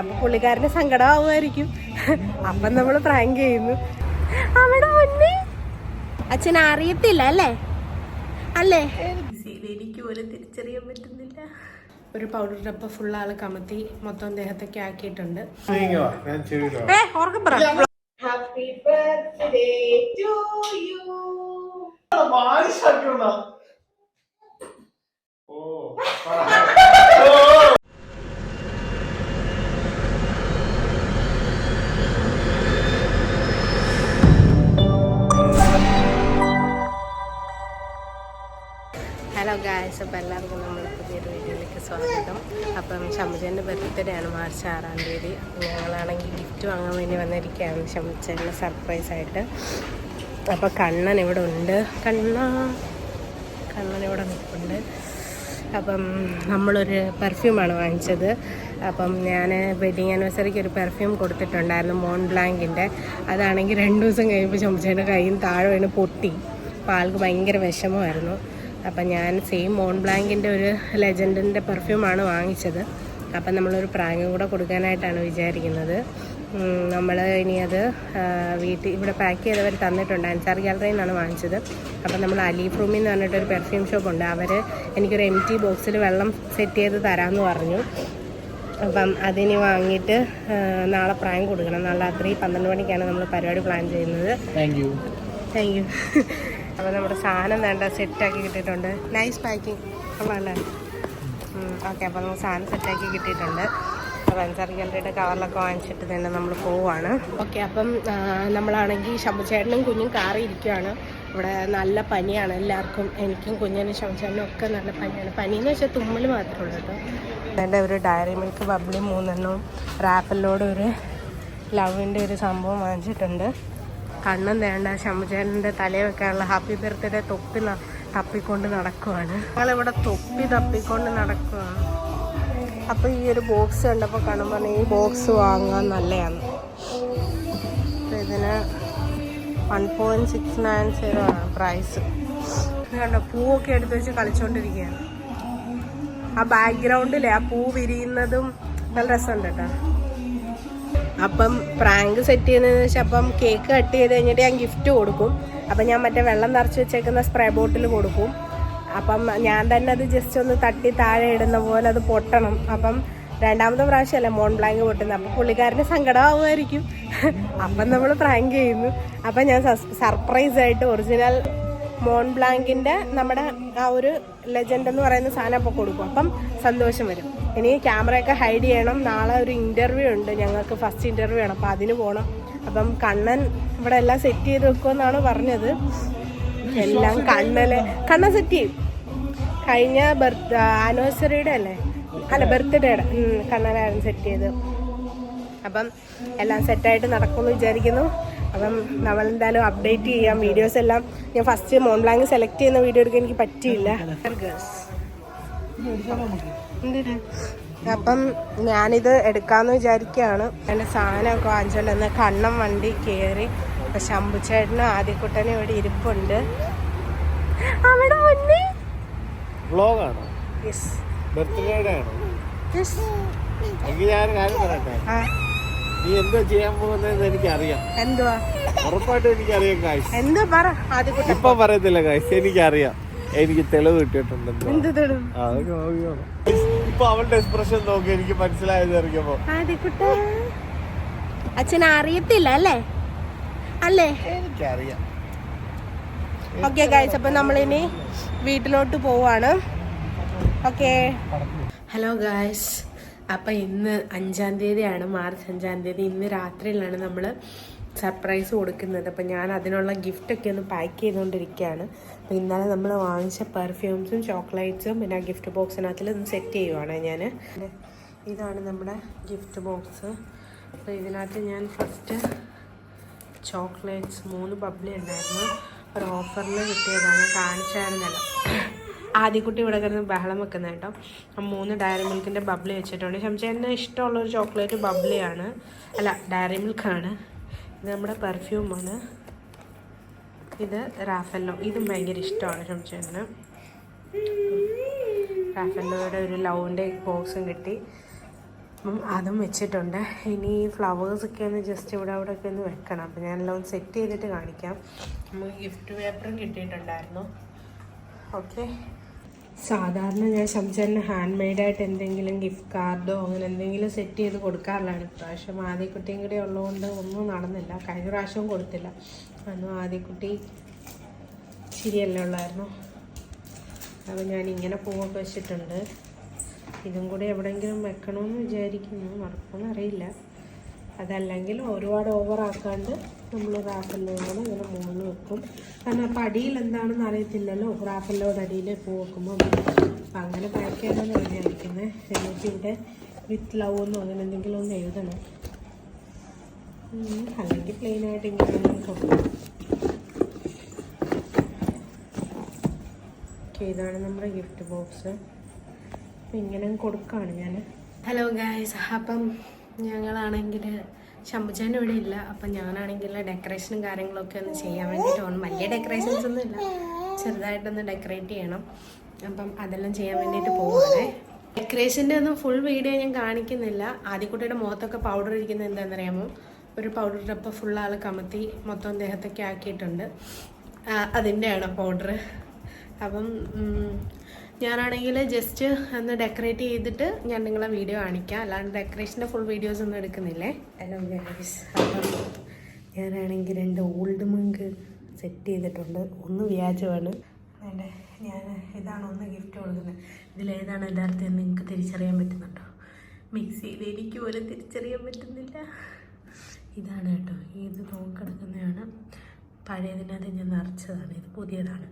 അപ്പൊ പുള്ളിക്കാരന് സങ്കടമാവുമായിരിക്കും അപ്പൊ നമ്മൾ പ്രാങ്ക് ചെയ്യുന്നു. അവിടെ മുന്നേ അച്ഛൻ അറിയത്തില്ല അല്ലേ? അല്ലേ? എനിക്ക് പോലും തിരിച്ചറിയാൻ പറ്റുന്നില്ല. ഒരു പൗഡർ ഡബ്ബ ഫുൾ ആൾ കമത്തി മൊത്തം ദേഹത്തൊക്കെ ആക്കിയിട്ടുണ്ട്. ഞാൻ ചെയ്തോ ഏ ഓർക്കം പറ. Happy birthday to you. Oh hello guys അപ്പോൾ എല്ലാവർക്കും നമ്മൾ പുതിയൊരു വീഡിയോയിലേക്ക് സ്വാഗതം. അപ്പം ശമുചേന്റെ ബർത്ത്ഡേ ആണ് മാർച്ച് ആറാം തീയതി. അപ്പം ഞങ്ങളാണെങ്കിൽ ഗിഫ്റ്റ് വാങ്ങാൻ വേണ്ടി വന്നിരിക്കുകയാണ് ശമുചേന്റെ സർപ്രൈസായിട്ട് അപ്പോൾ കണ്ണൻ ഇവിടെ ഉണ്ട്. കണ്ണ കണ്ണൻ ഇവിടെ നിൽപ്പുണ്ട്. അപ്പം നമ്മളൊരു പെർഫ്യൂമാണ് വാങ്ങിച്ചത്. അപ്പം ഞാൻ വെഡിങ് ആനിവേഴ്സറിക്ക് ഒരു പെർഫ്യൂം കൊടുത്തിട്ടുണ്ടായിരുന്നു മോൺ ബ്ലാങ്കിന്റെ അതാണെങ്കിൽ രണ്ട് ദിവസം കഴിയുമ്പോൾ ചുമച്ചേന്റെ കയ്യിൽ താഴെ വീണ് പൊട്ടി. അപ്പോൾ ആൾക്ക് ഭയങ്കര വിഷമമായിരുന്നു. അപ്പം ഞാൻ സെയിം മോൺ ബ്ലാങ്കിന്റെ ഒരു ലെജൻഡിന്റെ പെർഫ്യൂമാണ് വാങ്ങിച്ചത്. അപ്പം നമ്മളൊരു പ്രാങ്ക് കൂടെ കൊടുക്കാനായിട്ടാണ് വിചാരിക്കുന്നത്. നമ്മൾ ഇനി അത് വീട്ടിൽ ഇവിടെ പാക്ക് ചെയ്തവർ തന്നിട്ടുണ്ട്. അൻസാർ ഗാലറിയിൽ നിന്നാണ് വാങ്ങിച്ചത്. അപ്പം നമ്മൾ അലി റൂമിൽ എന്ന് പറഞ്ഞിട്ടൊരു പെർഫ്യൂം ഷോപ്പ് ഉണ്ട് അവർ എനിക്കൊരു എം ടി ബോക്സിൽ വെള്ളം സെറ്റ് ചെയ്ത് തരാമെന്ന് പറഞ്ഞു. അപ്പം അതിന് വാങ്ങിയിട്ട് നാളെ പ്രായം കൊടുക്കണം. നാളെ രാത്രി പന്ത്രണ്ട് മണിക്കാണ് നമ്മൾ പരിപാടി പ്ലാൻ ചെയ്യുന്നത്. താങ്ക് യു താങ്ക് യു അപ്പോൾ നമ്മുടെ സാധനം വേണ്ട സെറ്റാക്കി കിട്ടിയിട്ടുണ്ട്. നൈസ് പാക്കിംഗ് കൊള്ളാമല്ലേ ഓക്കെ അപ്പോൾ നമുക്ക് സാധനം സെറ്റാക്കി കിട്ടിയിട്ടുണ്ട്. ഗ്യാലറിയുടെ കവറിലൊക്കെ വാങ്ങിച്ചിട്ട് തന്നെ നമ്മൾ പോവാണ്. ഓക്കെ അപ്പം നമ്മളാണെങ്കിൽ ശമ്പുചേട്ടനും കുഞ്ഞും കാറി ഇരിക്കുകയാണ് ഇവിടെ നല്ല പനിയാണ് എല്ലാവർക്കും. എനിക്കും കുഞ്ഞിനും ശമ്പുചേട്ടനും ഒക്കെ നല്ല പനിയാണ്. പനി എന്ന് വെച്ചാൽ തുമ്മൽ മാത്രമേ ഉള്ളൂ കേട്ടോ. എന്റെ ഒരു ഡയറി മിൽക്ക് ബബ്ലി മൂന്നെണ്ണവും റാപ്പലിനോട് ഒരു ലവിന്റെ ഒരു സംഭവം വാങ്ങിച്ചിട്ടുണ്ട്. കണ്ണും വേണ്ട ശമുചേരന്റെ തലയിൽ വെക്കാനുള്ള ഹാപ്പി ബർത്ത്ഡേ തൊപ്പി തപ്പിക്കൊണ്ട് നടക്കുവാണ്. ഞങ്ങളിവിടെ തൊപ്പി തപ്പിക്കൊണ്ട് നടക്കുവാണ്. അപ്പോൾ ഈ ഒരു ബോക്സ് കണ്ടപ്പോൾ കാണുമ്പോൾ ഈ ബോക്സ് വാങ്ങാൻ നല്ലതാണ്. ഇതിന് one point six nine zero ആണ് പ്രൈസ് കണ്ടോ പൂവൊക്കെ എടുത്ത് വെച്ച് കളിച്ചുകൊണ്ടിരിക്കുകയാണ് ആ ബാക്ക്ഗ്രൗണ്ടിലെ ആ പൂ വിരിയുന്നതും നല്ല രസമുണ്ട് കേട്ടോ. അപ്പം പ്രാങ്ക് സെറ്റ് ചെയ്യുന്നതെന്ന് വെച്ചാൽ അപ്പം കേക്ക് കട്ട് ചെയ്ത് കഴിഞ്ഞിട്ട് ഞാൻ ഗിഫ്റ്റ് കൊടുക്കും. അപ്പം ഞാൻ മറ്റേ വെള്ളം നിറച്ച് വെച്ചേക്കുന്ന സ്പ്രേ ബോട്ടിൽ കൊടുക്കും. അപ്പം ഞാൻ തന്നെ അത് ജസ്റ്റ് ഒന്ന് തട്ടി താഴെ ഇടുന്ന പോലെ അത് പൊട്ടണം. അപ്പം രണ്ടാമത്തെ പ്രാവശ്യമല്ലേ മോൺ ബ്ലാങ്ക് പൊട്ടുന്നത്. അപ്പം പുള്ളിക്കാരന് സങ്കടമാവുമായിരിക്കും. അപ്പം നമ്മൾ പ്രാങ്ക് ചെയ്യുന്നു. അപ്പം ഞാൻ സർപ്രൈസ് ആയിട്ട് ഒറിജിനൽ മോൺ ബ്ലാങ്കിന്റെ നമ്മുടെ ആ ഒരു ലെജൻഡ് എന്ന് പറയുന്ന സാധനം അപ്പോൾ കൊടുക്കും. അപ്പം സന്തോഷം വരും. ഇനി ക്യാമറയൊക്കെ ഹൈഡ് ചെയ്യണം. നാളെ ഒരു ഇന്റർവ്യൂ ഉണ്ട്. ഞങ്ങൾക്ക് ഫസ്റ്റ് ഇന്റർവ്യൂ ആണ്. അപ്പം അതിന് പോകണം അപ്പം കണ്ണൻ ഇവിടെ എല്ലാം സെറ്റ് ചെയ്ത് വെക്കുമെന്നാണ് പറഞ്ഞത്. എല്ലാം കണ്ണൽ കണ്ണൻ സെറ്റ് ചെയ്യും. കഴിഞ്ഞ ബർത്ത് ആനിവേഴ്സറിയുടെ അല്ലേ? അല്ല ബർത്ത്ഡേയുടെ കണ്ണനായിരുന്നു സെറ്റ് ചെയ്ത്. അപ്പം എല്ലാം സെറ്റായിട്ട് നടക്കുമെന്ന് വിചാരിക്കുന്നു. അപ്പം നമ്മൾ എന്തായാലും അപ്ഡേറ്റ് ചെയ്യാം. വീഡിയോസ് എല്ലാം ഞാൻ ഫസ്റ്റ് മോൺ ബ്ലാങ്ക് സെലക്ട് ചെയ്യുന്ന വീഡിയോ എടുക്കാൻ എനിക്ക് പറ്റിയില്ല. എന്തിനാ? അപ്പം ഞാനിത് എടുക്കാന്ന് വിചാരിക്കുകയാണ് എന്റെ സാധനമൊക്കെ വാങ്ങിച്ചോണ്ട് വന്ന് കണ്ണം വണ്ടി കയറി അപ്പം ശമ്പുച്ചേട്ടനും ആദ്യക്കുട്ടനും ഇവിടെ ഇരിപ്പുണ്ട്. അവിടെ മുന്നേ വ്ളോഗാണോ? യെസ് ബർത്ത്ഡേയുടെ ആണോ യെസ് ഞാൻ കാര്യം പറയട്ടെ? നീ എന്താ ചെയ്യാൻ പോകുന്നതെന്ന് എനിക്കറിയാം. എന്തുവാ? ഉറപ്പായിട്ടും എനിക്കറിയാം കാശ് പറ ആദ്യക്കുട്ടൻ ഇപ്പൊ പറയത്തില്ല കാശ് എനിക്കറിയാം. എനിക്ക് തെളിവ് കിട്ടിയിട്ടുണ്ട് അതൊക്കെ. ഇപ്പൊ അവളുടെ എക്സ്പ്രഷൻ നോക്കി എനിക്ക് മനസ്സിലായത് ഇറങ്ങിയപ്പോ അച്ഛൻ അറിയത്തില്ല അല്ലേ? അല്ലേ? എനിക്കറിയാം. ഓക്കെ ഗൈസ് അപ്പം നമ്മളിനി വീട്ടിലോട്ട് പോവാണ്. ഓക്കെ ഹലോ ഗായ്സ് അപ്പം ഇന്ന് അഞ്ചാം തീയതിയാണ് മാർച്ച് അഞ്ചാം തീയതി. ഇന്ന് രാത്രിയിലാണ് നമ്മൾ സർപ്രൈസ് കൊടുക്കുന്നത്. അപ്പം ഞാൻ അതിനുള്ള ഗിഫ്റ്റൊക്കെ ഒന്ന് പാക്ക് ചെയ്തുകൊണ്ടിരിക്കുകയാണ് അപ്പം ഇന്നലെ നമ്മൾ വാങ്ങിച്ച പെർഫ്യൂംസും ചോക്ലേറ്റ്സും പിന്നെ ഗിഫ്റ്റ് ബോക്സിനകത്തിൽ ഒന്ന് സെറ്റ് ചെയ്യുവാണ് ഞാൻ ഇതാണ് നമ്മുടെ ഗിഫ്റ്റ് ബോക്സ് അപ്പോൾ ഇതിനകത്ത് ഞാൻ ഫസ്റ്റ് ചോക്ലേറ്റ്സ് മൂന്ന് ബബ്ലി ഉണ്ടായിരുന്നു. ഒരു ഓഫറിൽ കിട്ടിയതാണ് കാണിച്ചായിരുന്നല്ലോ. ആദ്യക്കുട്ടി ഇവിടെ കിടന്ന് ബഹളം വെക്കുന്ന കേട്ടോ. ആ മൂന്ന് ഡയറി മിൽക്കിന്റെ ബബ്ലി വെച്ചിട്ടുണ്ട്. ശംശ ഇഷ്ടമുള്ള ഒരു ചോക്ലേറ്റ് ബബ്ലിയാണ് അല്ല ഡയറി മിൽക്കാണ് ഇത് നമ്മുടെ പെർഫ്യൂമാണ് ഇത് റാഫല്ലോ ഇതും ഭയങ്കര ഇഷ്ടമാണ് ഷംഷേറിന് റാഫല്ലോയുടെ ഒരു ലവിന്റെ ബോക്സും കിട്ടി. അപ്പം അതും വെച്ചിട്ടുണ്ട്. ഇനി ഫ്ലവേഴ്സൊക്കെ ഒന്ന് ജസ്റ്റ് ഇവിടെ അവിടെ ഒക്കെ ഒന്ന് വെക്കണം. അപ്പം ഞാനെല്ലാം ഒന്ന് സെറ്റ് ചെയ്തിട്ട് കാണിക്കാം. നമുക്ക് ഗിഫ്റ്റ് പേപ്പറും കിട്ടിയിട്ടുണ്ടായിരുന്നു. ഓക്കെ. സാധാരണ ഞാൻ ശംചാറിന് ഹാൻഡ് മെയ്ഡായിട്ട് എന്തെങ്കിലും ഗിഫ്റ്റ് കാർഡോ അങ്ങനെ എന്തെങ്കിലും സെറ്റ് ചെയ്ത് കൊടുക്കാറുള്ളതാണ്. ഇപ്രാവശ്യം ആദ്യക്കുട്ടിയും കൂടി ഉള്ളതുകൊണ്ട് ഒന്നും നടന്നില്ല. കഴിഞ്ഞ പ്രാവശ്യവും കൊടുത്തില്ല. അന്ന് ആദ്യക്കുട്ടി ശരിയല്ലേ ഉള്ളായിരുന്നു അപ്പോൾ ഞാൻ ഇങ്ങനെ പൂവൊക്കെ വെച്ചിട്ടുണ്ട്. ഇതും കൂടി എവിടെയെങ്കിലും വെക്കണമെന്ന് വിചാരിക്കുന്നു. നടക്കുമെന്ന് അറിയില്ല അതല്ലെങ്കിൽ ഒരുപാട് ഓവർ ആക്കാണ്ട് നമ്മൾ റാപ്പല്ലോട് കൂടെ ഇങ്ങനെ മുകളിൽ വെക്കും. കാരണം അപ്പം അടിയിൽ എന്താണെന്ന് അറിയത്തില്ലല്ലോ. റാപ്പല്ലോട് അടിയിൽ പൂ വെക്കുമ്പോൾ അപ്പം അങ്ങനെ ചെയ്യണമെന്ന് വിചാരിക്കുന്നത് എന്നിട്ട് ഇവിടെ വിത്ത് ലവ് എന്നോ അങ്ങനെ എന്തെങ്കിലും ഒന്ന് എഴുതണം. അല്ലെങ്കിൽ പ്ലെയിനായിട്ട് ഇങ്ങനെ ഒന്നും കൊടുക്കും ഓക്കെ ഇതാണ് നമ്മുടെ ഗിഫ്റ്റ് ബോക്സ് ഇങ്ങനെ കൊടുക്കുകയാണ് ഞാൻ ഹലോ ഗായ്സ് അപ്പം ഞങ്ങളാണെങ്കിൽ ശമ്പുചാൻ ഇവിടെ ഇല്ല. അപ്പം ഞാനാണെങ്കിൽ ഡെക്കറേഷനും കാര്യങ്ങളൊക്കെ ഒന്ന് ചെയ്യാൻ വേണ്ടിയിട്ട് വലിയ ഡെക്കറേഷൻസ് ഒന്നും ഇല്ല. ചെറുതായിട്ടൊന്ന് ഡെക്കറേറ്റ് ചെയ്യണം. അപ്പം അതെല്ലാം ചെയ്യാൻ വേണ്ടിയിട്ട് പോവാണേ. ഡെക്കറേഷന്റെ ഒന്നും ഫുൾ വീഡിയോ ഞാൻ കാണിക്കുന്നില്ല. ആദ്യക്കുട്ടിയുടെ മുഖത്തൊക്കെ പൗഡർ ഇരിക്കുന്നത് എന്താണെന്നറിയാമോ? ഒരു പൗഡർ ഡപ്പ ഫുൾ ആൾ കമത്തി മൊത്തം ദേഹത്തൊക്കെ ആക്കിയിട്ടുണ്ട്. അതിന്റെയാണ് പൗഡർ അപ്പം ഞാനാണെങ്കിൽ ജസ്റ്റ് ഒന്ന് ഡെക്കറേറ്റ് ചെയ്തിട്ട് ഞാൻ നിങ്ങളെ വീഡിയോ കാണിക്കാം. അല്ലാണ്ട് ഡെക്കറേഷന്റെ ഫുൾ വീഡിയോസ് ഒന്നും എടുക്കുന്നില്ലേ? ഹലോ ഗൈസ് ഞാനാണെങ്കിൽ എന്റെ ഓൾഡ് മങ്ക് സെറ്റ് ചെയ്തിട്ടുണ്ട്. ഒന്ന് വ്യാജമാണ്. എന്റെ ഞാൻ ഇതാണ് ഒന്ന് ഗിഫ്റ്റ് കൊടുക്കുന്നത്. ഇതിലേതാണ് യഥാർത്ഥം എന്ന് നിങ്ങൾക്ക് തിരിച്ചറിയാൻ പറ്റുന്നുണ്ടോ? മിക്സിയിൽ എനിക്ക് പോലും തിരിച്ചറിയാൻ പറ്റുന്നില്ല. ഇതാണ് കേട്ടോ. ഇത് നോക്കിടക്കുന്നതാണ് പഴയതിനകത്ത് ഞാൻ നിറച്ചതാണ്. ഇത് പുതിയതാണ്.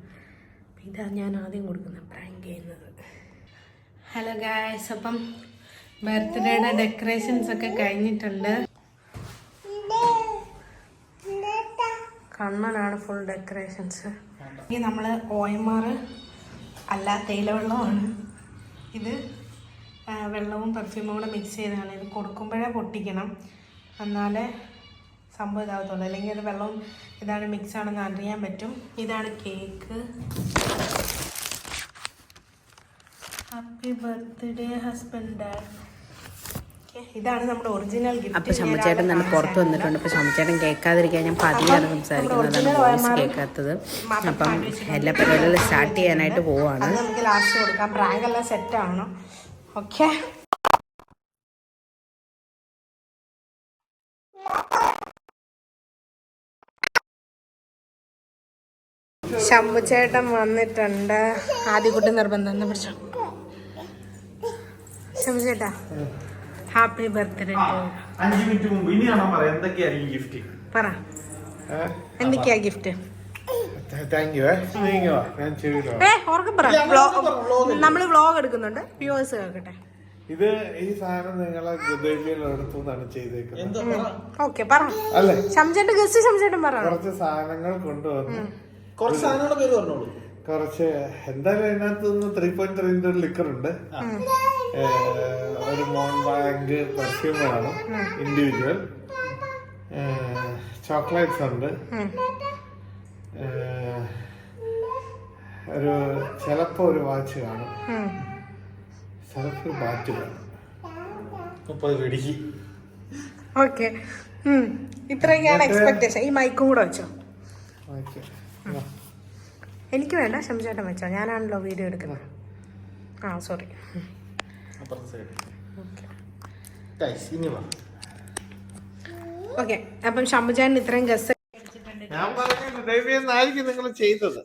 ഇതാണ് ഞാൻ ആദ്യം കൊടുക്കുന്ന പ്രാങ്ക് ചെയ്യുന്നത്. ഹലോ ഗായ്സ് അപ്പം ബർത്ത്ഡേയുടെ ഡെക്കറേഷൻസ് ഒക്കെ കഴിഞ്ഞിട്ടുണ്ട്. കണ്ണനാണ് ഫുൾ ഡെക്കറേഷൻസ് ഇനി നമ്മൾ ഓയമാർ അല്ല തേയിലവെള്ളമാണ്. ഇത് വെള്ളവും പെർഫ്യൂമും കൂടെ മിക്സ് ചെയ്താണ്. ഇത് കൊടുക്കുമ്പോഴേ പൊട്ടിക്കണം. എന്നാലേ സംഭവം ഇതാകത്തുള്ളൂ. അല്ലെങ്കിൽ അത് വെള്ളവും ഇതാണ് മിക്സ് ആണെന്ന് അറിയാൻ പറ്റും. ഇതാണ് കേക്ക് ഹാപ്പി ബർത്ത്ഡേ ഹസ്ബൻഡ് ഇതാണ് നമ്മുടെ ഒറിജിനൽ അപ്പൊ ശമ്മച്ചേട്ടൻ ശമ്പച്ചേട്ടൻ തന്നെ പുറത്ത് വന്നിട്ടുണ്ട്. അപ്പൊ ശമ്മച്ചേട്ടൻ കേൾക്കാതിരിക്കാൻ ഞാൻ പതിയാണ് സംസാരിക്കുന്നത്. വോയിസ് കേൾക്കാത്തത്. അപ്പം എല്ലാ പരിപാടികളും സ്റ്റാർട്ട് ചെയ്യാനായിട്ട് പോവാണ്. നമുക്ക് ലാസ്റ്റ് കൊടുക്കാം. പ്രാങ്ക് എല്ലാം സെറ്റ് ആവണം ഓക്കെ ശംഭുചേട്ടൻ വന്നിട്ടുണ്ട്. ആദ്യക്കുട്ടി നിർബന്ധം. എന്ന് പിടിച്ചോ. ശമ്പുചേട്ടാ ഹാപ്പി ബർത്ത്ഡേ അഞ്ചു മിനിറ്റ് മുമ്പ്. ഇനി പറയാം എന്തൊക്കെയായിരിക്കും ഗിഫ്റ്റ് പറ. എന്തൊക്കെയാ ഗിഫ്റ്റ് നമ്മൾ വ്ലോഗ് പറ. എടുക്കുന്നുണ്ട്. വ്യൂവേഴ്സ് കേൾക്കട്ടെ. ഇത് ഈ സാധനം നിങ്ങളെ ഗുദേവിയിലെടുത്തുനിന്നാണ് ചെയ്തേക്കുന്നത്. ഓക്കെ പറഞ്ഞു അല്ലേ? ശംചേട്ടൻ ഗസ്റ്റ് ശംചേട്ടൻ പറഞ്ഞു കുറച്ച് സാധനങ്ങൾ കൊണ്ടുവന്നു കുറച്ച് സാധനങ്ങളുടെ പേര് പറഞ്ഞോളൂ. കുറച്ച് എന്തായാലും അതിനകത്ത് നിന്ന് ത്രീ പോയിന്റ് ത്രീന്റെ ഒരു ലിക്കർ ഉണ്ട്. ഒരു മോൺ ബാങ്ക് പെർഫ്യൂമാണ് ഇൻഡിവിജ്വൽ ചോക്ലേറ്റ്സ് ഉണ്ട്. ഒരു ചിലപ്പോ ഒരു വാച്ച് കാണും. ചിലപ്പോ ബാറ്റ് കാണും. മുപ്പത് പിടിക്ക് ഓക്കെ ഇത്രയൊക്കെയാണ് എക്സ്പെക്ടേഷൻ ഈ മൈക്കും കൂടെ വെച്ചോ. വാച്ച് എനിക്ക് വേണ്ട ശംസേട്ടൻ വെച്ചോ. ഞാനാണല്ലോ വീഡിയോ എടുക്കുന്നത്. ആ സോറി അപ്പുറത്തെ സൈഡ് ഗൈസ് ഇനി വാ. ഓക്കെ അപ്പം ശംഭുചേട്ടൻ ഇത്രയും ഗസ് ഞാൻ ദൈവം എന്നായിരിക്കും നിങ്ങൾ ചെയ്തത്.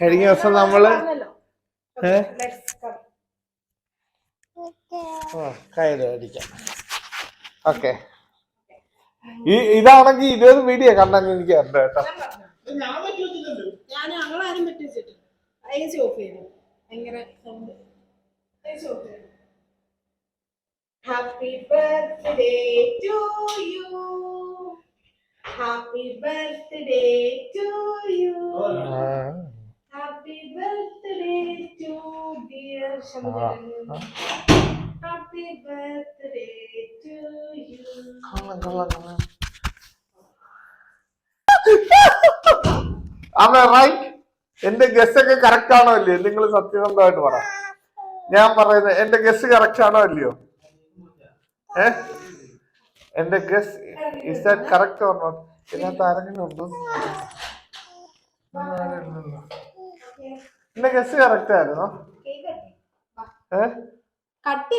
കഴിഞ്ഞ ദിവസം നമ്മൾ കയ്യിൽ അടിക്കാം. ഓക്കെ ഈ ഇതാണെങ്കിൽ ഇരുപത് വീഡിയോ കണ്ടെങ്കിൽ എനിക്ക് ഉണ്ട് കേട്ടോ. ഞാൻ ഞങ്ങളാരും പറ്റിച്ചിട്ട് എ സി ഓഫ് ചെയ്തു ഭയങ്കര Happy birthday to you. Happy birthday to you. ആ, Happy birthday to dear Shamudan. Happy birthday to you. കൊള്ളാം, കൊള്ളാം, കൊള്ളാം. Am I റൈറ്റ് എന്റെ ഗസ് ഒക്കെ കറക്റ്റ് ആണോ അല്ലയോ നിങ്ങൾ സത്യസന്ധമായിട്ട് പറ. ഞാൻ പറയുന്നത് എന്റെ ഗസ് കറക്റ്റ് ആണോ അല്ലയോ ഏ? എന്റെ guess is that correct or not ഇതിനകത്ത് ആരെങ്കിലും ഉണ്ടോ. എന്റെ ഗസ് കറക്റ്റ് ആയിരുന്നോ? ഏ? കട്ട്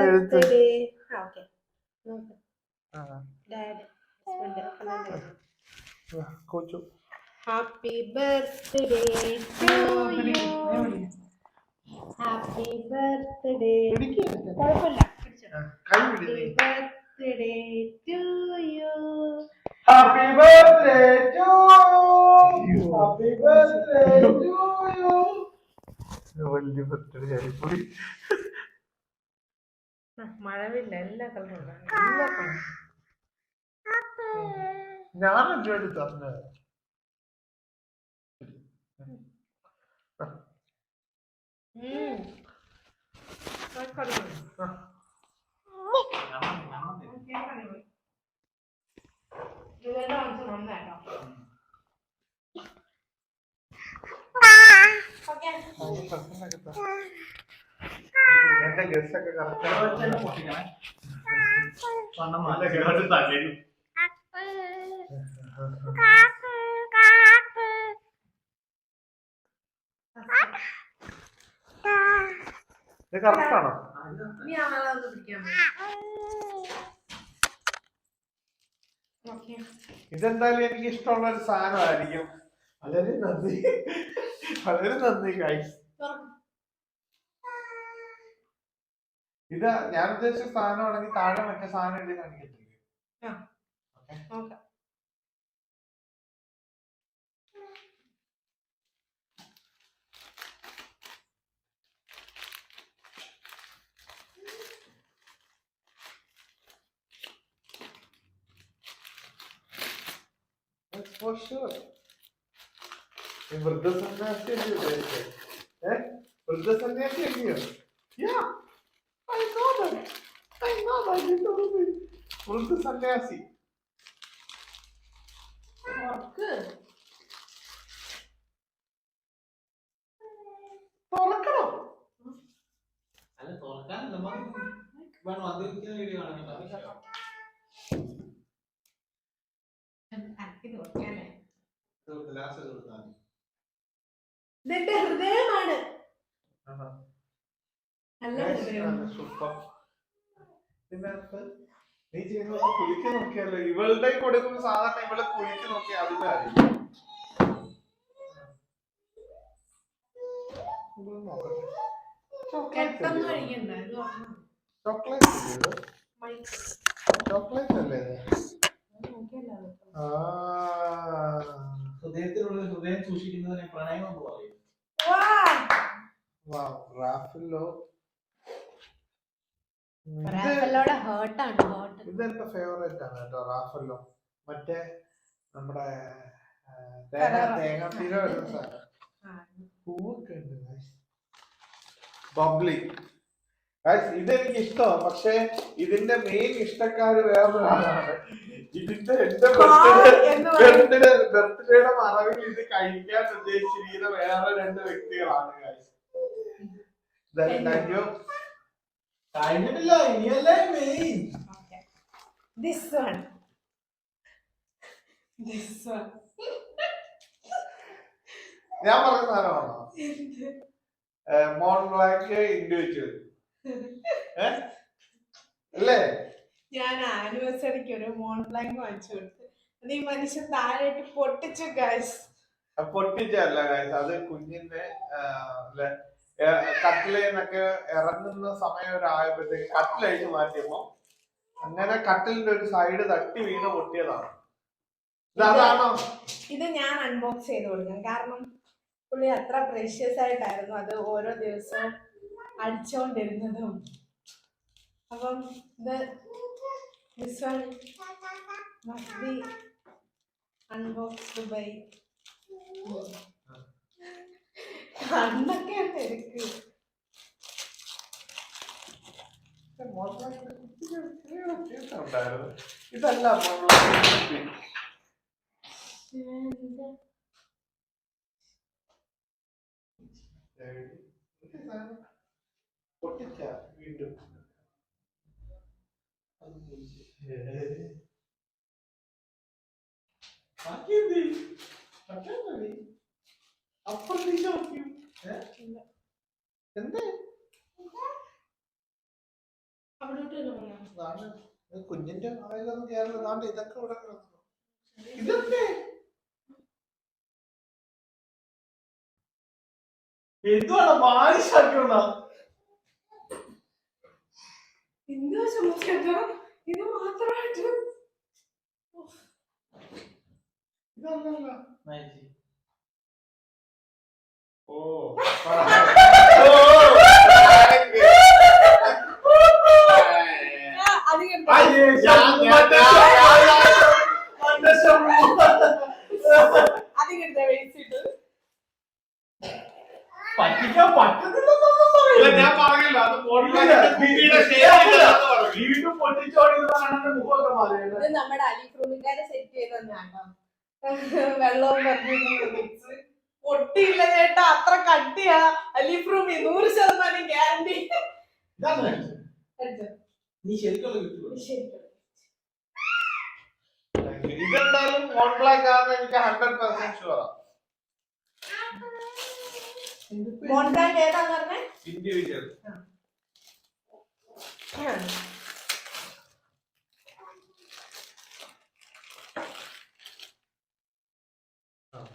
എഴുത്ത്. Okay coach. Happy birthday to you happy birthday കുഴപ്പമില്ല. പിടിച്ചോ. ആ, കൈ happy birthday to you happy birthday to happy birthday to you വലിയ ബർത്ത്ഡേ ആയിപ്പോയി മഴവില്ല. എല്ലാ കളറും ഞാൻ വേണ്ടി തന്നെ എന്റെ ഗസ് ഒക്കെ കറക്റ്റ് ഇത് കറക്റ്റ് ആണോ ഇതെന്തായാലും എനിക്ക് ഇഷ്ടമുള്ള ഒരു സാധനമായിരിക്കും. വളരെ നന്ദി. വളരെ നന്ദി ഗൈസ് ഇത് ഞാൻ ഉദ്ദേശിച്ച സാധനമാണെങ്കിൽ താഴെ മറ്റേ സാധനം എഴുതി കാണിക്കത്തില്ലേ ഓക്കെ. Sure. ഈ വൃദ്ധസന്യാസി? ഏ? വൃദ്ധസന്യാസി അല്ലയോ? Yeah, I know that. I know that. You told me. വൃദ്ധസന്യാസി തുറക്കണം അല്ല തുറക്കാനല്ല വേണം അതിരിക്കുന്ന വീഡിയോ കാണാൻ ലാസ്റ്റ് കൊടുത്താൽ മതി ഇതെന്റെ ഹൃദയമാണ്. super. ഇതിനകത്ത് നീ ചെയ്യുന്നത് കുലുക്കി നോക്കിയാലോ? ഇവളുടെ കൊടുക്കുമ്പോൾ സാധാരണ ഇവളെ കുലുക്കി നോക്കിയാൽ അതിന്റെ അറിയും ഇതൊന്ന് നോക്കട്ടെ. ചോക്ലേറ്റ് അല്ലേ? ഇത്? കഴിക്കണ്ട ഇത് ഓർമ്മ. ചോക്ലേറ്റ് അല്ലേ ഇത്? മൈക്ക്. ചോക്ലേറ്റ് അല്ലേ ഇത്? അത് നോക്കിയല്ലോ അത്. ആ. ഹൃദയത്തിനുള്ളിൽ ഹൃദയം സൂക്ഷിക്കുന്നതിനെ പ്രണയം എന്ന് പറയും റാഫിലോ. ഇതെന്റെ ഫേവറേറ്റ് ആണ് കേട്ടോ മറ്റേ നമ്മുടെ ആ, തേങ്ങ കരാറ. തേങ്ങാപ്പീര വരുന്ന സാധനം. പൂവൊക്കെ ഉണ്ട് ബബ്ലി ഇതെനിക്ക് ഇഷ്ടമാണ് പക്ഷെ ഇതിന്റെ മെയിൻ ഇഷ്ടക്കാര് വേറൊരാളാണ്. ഇതിന്റെ എന്റെ ബർത്ത്ഡേ ബർത്ത്ഡേയുടെ മറവിൽ ഇത് കഴിക്കാൻ ഉദ്ദേശിച്ചിരിക്കുന്ന വേറെ രണ്ട് വ്യക്തികളാണ്. കഴിഞ്ഞിട്ടില്ല ഇനിയല്ലേ main this one this one ഞാൻ പറഞ്ഞ സാധനമാണോ? മോൺ ബ്ലാക്ക് ഇൻഡിവിജ്വൽ അല്ലേ? ഞാൻ ആനിവേഴ്സറിക്ക് ഒരു മോൺ ബ്ലാങ്ക് വാങ്ങിച്ചു കൊടുത്തു. അത് ഈ മനുഷ്യൻ താഴെയിട്ട് പൊട്ടിച്ചു ഗൈസ് പൊട്ടിച്ചല്ല ഗൈസ് അത് കുഞ്ഞിന്റെ കട്ടിലേന്നൊക്കെ ഇറങ്ങുന്ന സമയം ഒരു ആയപ്പോഴത്തേക്ക് കട്ടിലഴിച്ച് മാറ്റിയപ്പോ അങ്ങനെ കട്ടിലിന്റെ ഒരു സൈഡ് തട്ടി വീണ് പൊട്ടിയതാണ്. ഇത് അതാണോ? ഇത് ഞാൻ അൺബോക്സ് ചെയ്ത് കൊടുക്കാം. കാരണം പുള്ളി അത്ര പ്രഷ്യസ് ആയിട്ടായിരുന്നു അത് ഓരോ ദിവസവും അടിച്ചോണ്ടിരുന്നതും. അപ്പം ഇത് this one must be unboxed by കണ്ണൊക്കെ തിരക്ക് ഇതല്ല പൊട്ടിച്ച വീണ്ടും. കുഞ്ഞിന്റെ വായിലൊന്നും കേരളം നാണ്ട് ഇതൊക്കെ ഇവിടെ കിടക്കുന്നു ഇതെന്തേ എന്തുവാണ് എന്താ ചുമച്ചേട്ടാ ഇത് മാത്രമായിട്ട്. ഇതല്ലല്ല നൈസ്. ഓ പറ്റിക്കാൻ പറ്റുന്നില്ല. ഞാൻ പറഞ്ഞില്ല. അത് വീണ്ടും പൊട്ടിച്ചോടിയതാണ് മുഖമൊക്കെ മാറിയത്. ഇത് നമ്മുടെ അലിഫ്രൂമിക്കാരെ സെറ്റ് ചെയ്ത് തന്നെയാണോ വെള്ളവും മിക്സ് പൊട്ടിയില്ല ചേട്ടാ അത്ര കട്ടിയാ. അലിഫ്രൂമി നൂറ് ശതമാനം ഗ്യാരണ്ടി. നീ കിട്ടുള്ളൂ ഇതെന്തായാലും മോൺ ബ്ലാക്ക് ആണെന്ന് എനിക്ക് ഹൺഡ്രഡ് പെർസെന്റ് ഷുവറാ മോണ്ടാൻ ഏതാന്ന് പറഞ്ഞേ? ഇൻഡിവിജ്വൽ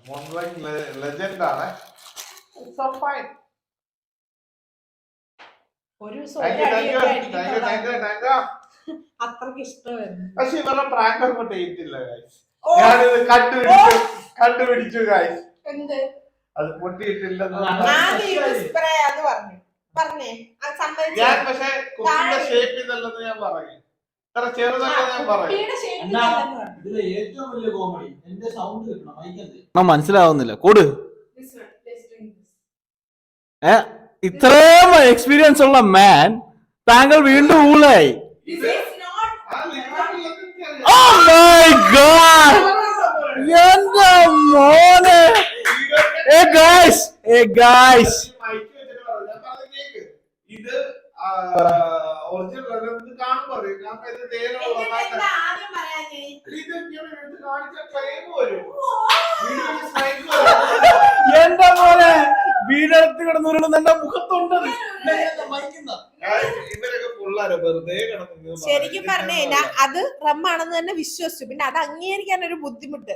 മോൺ ലെജൻഡ് ആണ്. ഒരു അത്രയ്ക്ക് ഇഷ്ടമായിരുന്നു. പക്ഷെ ഇവരുടെ പ്രാങ്ക് അങ്ങോട്ട് ഏറ്റില്ല കണ്ടുപിടിച്ചു കണ്ടുപിടിച്ചു ഗായ്സ് എന്ത്? അത് പൊട്ടിയിട്ടില്ലെന്ന് സ്പ്രേ അത് പറഞ്ഞു. പറഞ്ഞേ. അത് സമ്മതിച്ചു ഞാൻ പക്ഷെ കുട്ടിയുടെ താഴെ- ഷേപ്പ് ഇതല്ലെന്ന് ഞാൻ പറഞ്ഞു. ഇത്ര ചെറുതല്ല ഞാൻ? പറഞ്ഞു. ഇതിലെ ഏറ്റവും വലിയ കോമഡി എന്റെ സൗണ്ട് കിട്ടണം മനസ്സിലാവുന്നില്ല. കൂട്. ഏ ഇത്രയും എക്സ്പീരിയൻസ് ഉള്ള മാൻ താങ്കൾ വീണ്ടും ഊളായി ഓ മൈ ഗോഡ് എന്താ മോനെ! ഏ ഗായ്സ് ഏ ഗായ്സ് ഇത് ഒറിജിനൽ ഇത് കാണുമ്പോ അറിയും? കാരണം ഇത് തേയിലുള്ള എന്നിട്ട് എന്താ? ഇത് കാണിച്ച വരും. മോനെ? വീടെടുത്ത് കിടന്നുരുളുന്ന എന്റെ മുഖത്തുണ്ട്. Guys, ഇവരൊക്കെ പിള്ളേരെ. വെറുതെ കിടന്നു ശരിക്കും പറഞ്ഞു കഴിഞ്ഞാൽ അത് റമ്മാണെന്ന് തന്നെ വിശ്വസിച്ചു. പിന്നെ അത് അംഗീകരിക്കാൻ ഒരു ബുദ്ധിമുട്ട്.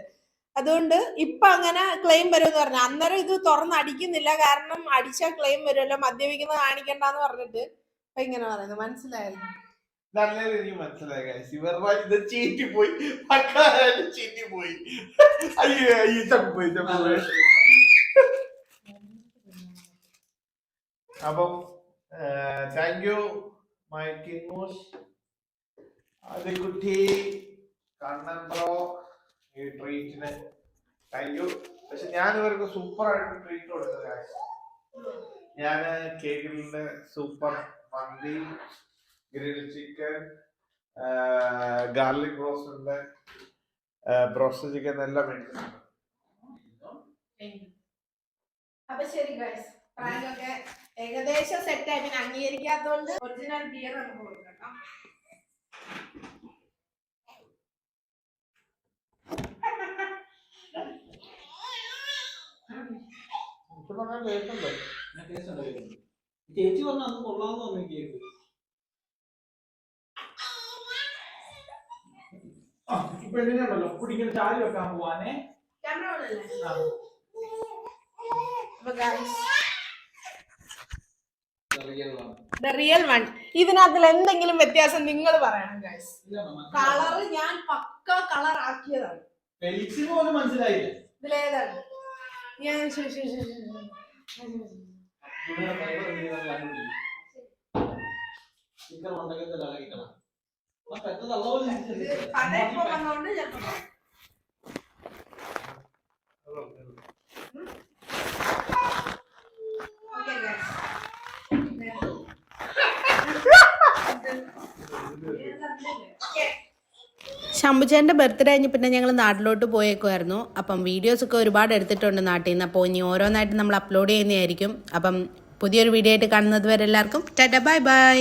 അതുകൊണ്ട് ഇപ്പൊ അങ്ങനെ ക്ലെയിം വരുമെന്ന് പറഞ്ഞു. അന്നേരം ഇത് തുറന്ന് അടിക്കുന്നില്ല. കാരണം അടിച്ചാൽ ക്ലെയിം വരുമല്ലോ. മദ്യപിക്കുന്നത് കാണിക്കണ്ടെന്ന് പറഞ്ഞിട്ട്. ഇപ്പൊ ഇങ്ങനെ പറയുന്നത് മനസ്സിലായിരുന്നു മനസ്സിലായി ഇത് ചീറ്റി പോയി ചീറ്റി പോയി അപ്പം താങ്ക് യു മൈ ആദ്യക്കുട്ടി കണ്ണൻ ബ്രോ. ഈ ട്രീറ്റിന് താങ്ക് യു പക്ഷെ ഞാൻ ഇവർക്ക് സൂപ്പർ ആയിട്ട് ട്രീറ്റ് കൊടുത്തത്. ഞാൻ കേക്കിലിന്റെ സൂപ്പർ മന്തി grill chicken garlic broast broast chicken എല്ലാം മേടിച്ചിട്ടുണ്ട് ഏകദേശം സെറ്റ് ആയി. പിന്നെ അംഗീകരിക്കാത്തോണ്ട് ഒറിജിനൽ ബിയർ നമുക്ക് കൊടുക്കാം എനിക്ക് പറയാൻ കേൾക്കണ്ടോ ചേച്ചി പറഞ്ഞു അന്ന് കൊള്ളാന്ന് പറഞ്ഞു കേക്ക് ഇപ്പൊ എങ്ങനെയാണല്ലോ കുടിക്കുന്ന ചായ വെക്കാൻ പോവാനേ. ക്യാമറ ഓണല്ലേ അപ്പൊ ഗൈസ് ദ റിയൽ വൺ ഇതിനകത്തിൽ എന്തെങ്കിലും വ്യത്യാസം നിങ്ങൾ പറയണം ഗൈസ് കളർ ഞാൻ പക്ക കളർ ആക്കിയതാണ്. മനസ്സിലായില്ല. ഇതിലേതാണ്? ഞാൻ ശു- ശു- ശംഭുചേന്റെ ബർത്ത്ഡേ കഴിഞ്ഞ് പിന്നെ ഞങ്ങൾ നാട്ടിലോട്ട് പോയേക്കുമായിരുന്നു അപ്പം വീഡിയോസൊക്കെ ഒരുപാട് എടുത്തിട്ടുണ്ട് നാട്ടിൽ നിന്ന് അപ്പോൾ ഇനി ഓരോന്നായിട്ട് നമ്മൾ അപ്ലോഡ് ചെയ്യുന്നതായിരിക്കും. അപ്പം പുതിയൊരു വീഡിയോ ആയിട്ട് കാണുന്നത് വരെ എല്ലാവർക്കും ടാറ്റ ബൈ ബൈ